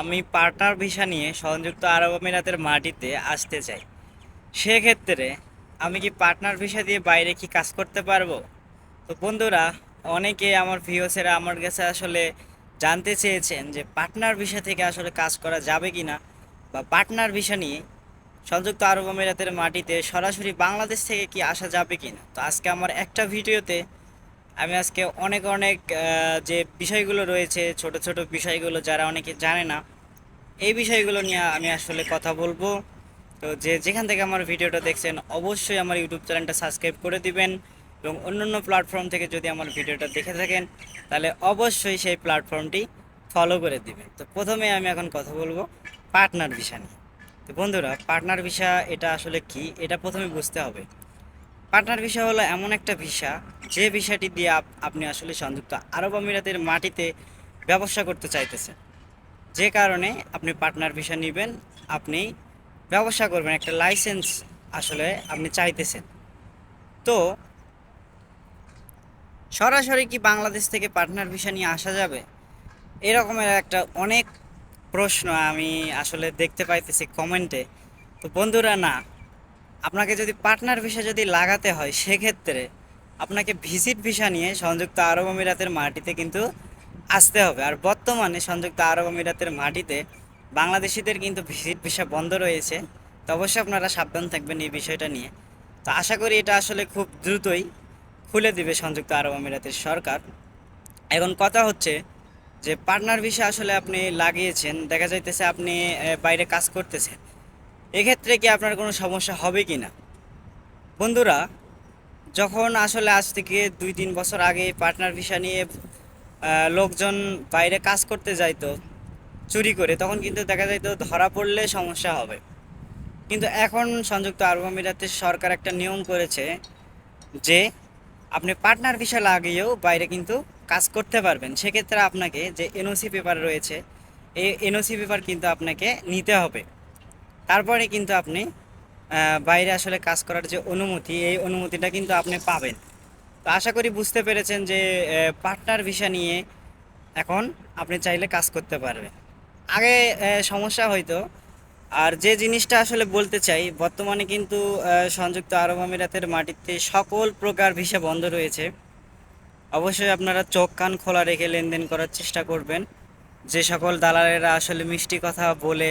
আমি partner visa নিয়ে সংযুক্ত আরব আমিরাতের মাটিতে আসতে চাই। সেক্ষেত্রে আমি কি পার্টনার ভিসা দিয়ে বাইরে কি কাজ করতে পারব? তো বন্ধুরা, অনেকে আমার ভিওসেরা আমার কাছে আসলে জানতে চেয়েছেন যে পার্টনার ভিসা থেকে আসলে কাজ করা যাবে কি না বা পার্টনার ভিসা নিয়ে সংযুক্ত আরব আমিরাতের মাটিতে সরাসরি বাংলাদেশ থেকে কি আসা যাবে কি না তো আজকে আমার একটা ভিডিওতে আমি আজকে অনেক অনেক যে বিষয়গুলো রয়েছে, ছোট ছোট বিষয়গুলো যারা অনেকে জানে না, এই বিষয়গুলো নিয়ে আমি আসলে কথা বলব। তো যে যেখান থেকে আমার ভিডিওটা দেখছেন, অবশ্যই আমার ইউটিউব চ্যানেলটা সাবস্ক্রাইব করে দিবেন এবং অন্যান্য প্ল্যাটফর্ম থেকে যদি আমার ভিডিওটা দেখে থাকেন, তাহলে অবশ্যই সেই প্ল্যাটফর্মটি ফলো করে দিবেন। তো প্রথমে আমি এখন কথা বলব পার্টনার ভিসা নিয়ে। তো বন্ধুরা, পার্টনার ভিসা এটা আসলে কি? এটা প্রথমে বুঝতে হবে। পার্টনার ভিসা হলো এমন একটা ভিসা যে ভিসাটি দিয়ে আপ- আপনি আসলে সংযুক্ত আরব আমিরাতের মাটিতে ব্যবসা করতে চাইতেছেন, যে কারণে আপনি পার্টনার ভিসা নেবেন, আপনি ব্যবসা করবেন, একটা লাইসেন্স আসলে আপনি চাইতেছেন। তো সরাসরি কি বাংলাদেশ থেকে পার্টনার ভিসা নিয়ে আসা যাবে? এরকমের একটা অনেক প্রশ্ন আমি আসলে দেখতে পাইতেছি কমেন্টে তো বন্ধুরা, না, আপনাকে যদি পার্টনার ভিসা যদি লাগাতে হয়, সেক্ষেত্রে আপনাকে ভিজিট ভিসা নিয়ে সংযুক্ত আরব আমিরাতের মাটিতে কিন্তু আসতে হবে। আর বর্তমানে সংযুক্ত আরব আমিরাতের মাটিতে বাংলাদেশিদের কিন্তু ভিজিট ভিসা বন্ধ রয়েছে। তো অবশ্যই আপনারা সাবধান থাকবেন এই বিষয়টা নিয়ে। তো আশা করি এটা আসলে খুব দ্রুতই খুলে দিবে সংযুক্ত আরব আমিরাতের সরকার। এখন কথা হচ্ছে যে পার্টনার ভিসা আসলে আপনি লাগিয়েছেন, দেখা যাইতেছে আপনি বাইরে কাজ করতেছেন। এক্ষেত্রে কি আপনার কোনো সমস্যা হবে কি না বন্ধুরা যখন আসলে আজ থেকে দুই তিন বছর আগে পার্টনার ভিসা নিয়ে লোকজন বাইরে কাজ করতে যাইতো, চুরি করে, তখন কিন্তু দেখা যাইতো ধরা পড়লে সমস্যা হবে। কিন্তু এখন সংযুক্ত আরব আমিরাতের সরকার একটা নিয়ম করেছে যে, আপনি পার্টনার ভিসা লাগিয়েও বাইরে কিন্তু কাজ করতে পারবেন। সেক্ষেত্রে আপনাকে যে এনওসি পেপার রয়েছে এই এনওসি পেপার কিন্তু আপনাকে নিতে হবে। তারপরে কিন্তু আপনি বাইরে আসলে কাজ করার যে অনুমতি, এই অনুমতিটা কিন্তু আপনি পাবেন। তো আশা করি বুঝতে পেরেছেন যে পার্টনার ভিসা নিয়ে এখন আপনি চাইলে কাজ করতে পারবেন। আগে সমস্যা হয়তো আর যে জিনিসটা আসলে বলতে চাই, বর্তমানে কিন্তু সংযুক্ত আরব আমিরাতের মাটিতে সকল প্রকার ভিসা বন্ধ রয়েছে। অবশ্যই আপনারা চোখ কান খোলা রেখে লেনদেন করার চেষ্টা করবেন। যে সকল দালালেরা আসলে মিষ্টি কথা বলে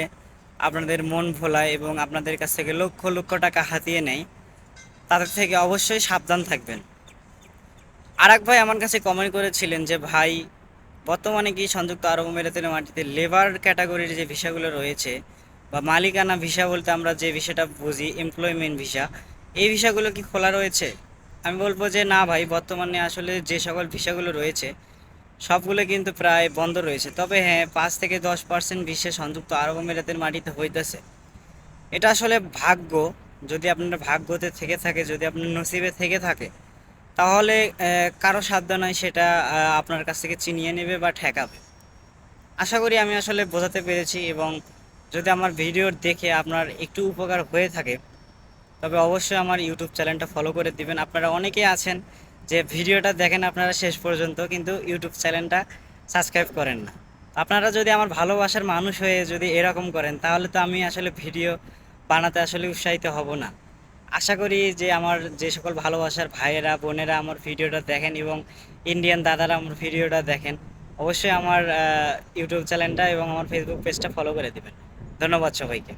আপনাদের মন ভোলায় এবং আপনাদের কাছ থেকে লক্ষ লক্ষ টাকা হাতিয়ে নেয় তাদের থেকে অবশ্যই সাবধান থাকবেন। আর এক ভাই আমার কাছে কমেন্ট করেছিলেন যে, ভাই, বর্তমানে কি সংযুক্ত আরব আমিরাতের মাটিতে লেবার ক্যাটাগরির যে ভিসাগুলো রয়েছে বা মালিকানা ভিসা বলতে আমরা যে ভিসাটা বুঝি এমপ্লয়মেন্ট ভিসা, এই ভিসাগুলো কি খোলা রয়েছে? আমি বলব যে, না ভাই, বর্তমানে আসলে যে সকল ভিসাগুলো রয়েছে সবগুলো কিন্তু প্রায় বন্ধ রয়েছে। তবে হ্যাঁ পাঁচ থেকে দশ পার্সেন্ট বিশ্বে সংযুক্ত আরব আমিরাতের মাটিতে হইতেছে। এটা আসলে ভাগ্য। যদি আপনার ভাগ্যতে থেকে থাকে, যদি আপনার নসিবে থেকে থাকে, তাহলে কারও সাধ্য নয় সেটা আপনার কাছ থেকে চিনিয়ে নেবে বা ঠেকাবে। আশা করি আমি আসলে বোঝাতে পেরেছি এবং যদি আমার ভিডিও দেখে আপনার একটু উপকার হয়ে থাকে, তবে অবশ্যই আমার ইউটিউব চ্যানেলটা ফলো করে দিবেন। আপনারা অনেকেই আছেন যে ভিডিওটা দেখেন আপনারা শেষ পর্যন্ত, কিন্তু ইউটিউব চ্যানেলটা সাবস্ক্রাইব করেন না। আপনারা যদি আমার ভালোবাসার মানুষ হয়ে যদি এরকম করেন, তাহলে তো আমি আসলে ভিডিও বানাতে আসলে উৎসাহিত হব না। আশা করি যে আমার যে সকল ভালোবাসার ভাইয়েরা, বোনেরা আমার ভিডিওটা দেখেন এবং ইন্ডিয়ান দাদারা আমার ভিডিওটা দেখেন, অবশ্যই আমার ইউটিউব চ্যানেলটা এবং আমার ফেসবুক পেজটা ফলো করে দেবেন। ধন্যবাদ সবাইকে।